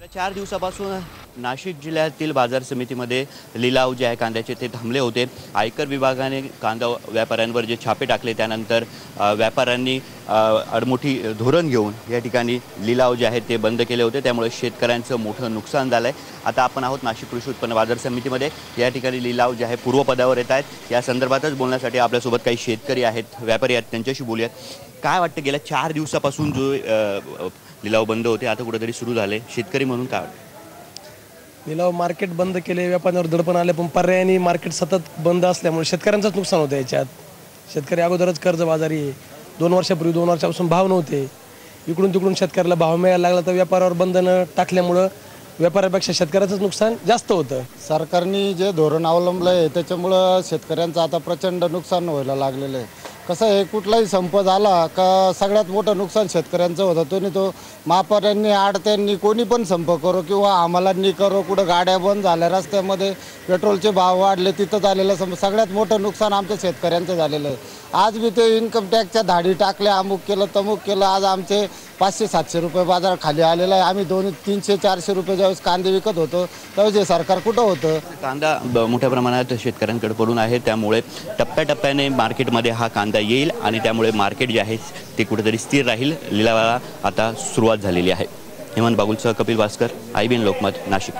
गेल्या चार दिवसापासून नाशिक जिल्ह्यातील बाजार समितीमध्ये लिलाव जे आहे कांद्याचे ते थांबले होते. आयकर विभागाने कांदा व्यापाऱ्यांवर जे छापे टाकले त्यानंतर व्यापाऱ्यांनी अडमोठी धोरण घेऊन या ठिकाणी लिलाव जे आहेत ते बंद केले होते. त्यामुळे शेतकऱ्यांचं मोठं नुकसान झालं आहे आता आपण आहोत नाशिक कृषी उत्पन्न बाजार समितीमध्ये. या ठिकाणी लिलाव जे आहे पूर्वपदावर येत आहेत. या संदर्भातच बोलण्यासाठी आपल्यासोबत काही शेतकरी आहेत व्यापारी आहेत त्यांच्याशी बोलूयात. काय वाटतं गेल्या चार दिवसापासून जो लिलाव बंद होते आता कुठेतरी सुरू झाले. शेतकरी म्हणून काय वाटतं? लिलाव मार्केट बंद केले व्यापाऱ्यांवर दडपण आले पण पर्यायाने मार्केट सतत बंद असल्यामुळे शेतकऱ्यांचंच नुकसान होतं याच्यात. शेतकरी अगोदरच कर्जबाजारी आहे. दोन वर्षापूर्वी दोन वर्षापासून भाव नव्हते. इकडून तिकडून शेतकऱ्याला भाव मिळायला लागला तर व्यापारावर बंधनं टाकल्यामुळं व्यापाऱ्यापेक्षा शेतकऱ्याचंच नुकसान जास्त होतं. सरकारने जे धोरण अवलंबलं आहे त्याच्यामुळं शेतकऱ्यांचं आता प्रचंड नुकसान व्हायला लागलेलं आहे. कसं आहे कुठलाही संप झाला का सगळ्यात मोठं नुकसान शेतकऱ्यांचं होतं. तो तो मापाऱ्यांनी आडत्यांनी कोणी पण संप करो किंवा आम्हालांनी करो कुठं गाड्या बंद झाल्या रस्त्यामध्ये पेट्रोलचे भाव वाढले तिथं झालेलं संप सगळ्यात मोठं नुकसान आमच्या शेतकऱ्यांचं झालेलं आहे. आज मी ते इन्कम टॅक्सच्या धाडी टाकल्या अमुक केलं तमुक केलं आज आमचे पाचशे सातशे रुपये बाजार खाली आलेला आहे. आम्ही दोन तीनशे चारशे रुपये ज्यावेळेस कांदे विकत होतो त्यावेळेस हे सरकार कुठं होतं? कांदा मोठ्या प्रमाणात शेतकऱ्यांकडे पडून आहे त्यामुळे टप्प्याटप्प्याने मार्केटमध्ये हा कांदा येईल आणि त्यामुळे मार्केट जे आहे ते कुठेतरी स्थिर राहील. लिलावाला आता सुरुवात झालेली आहे. Hemant बागुलसह Kapil Bhaskar I B N Lokmat Nashik.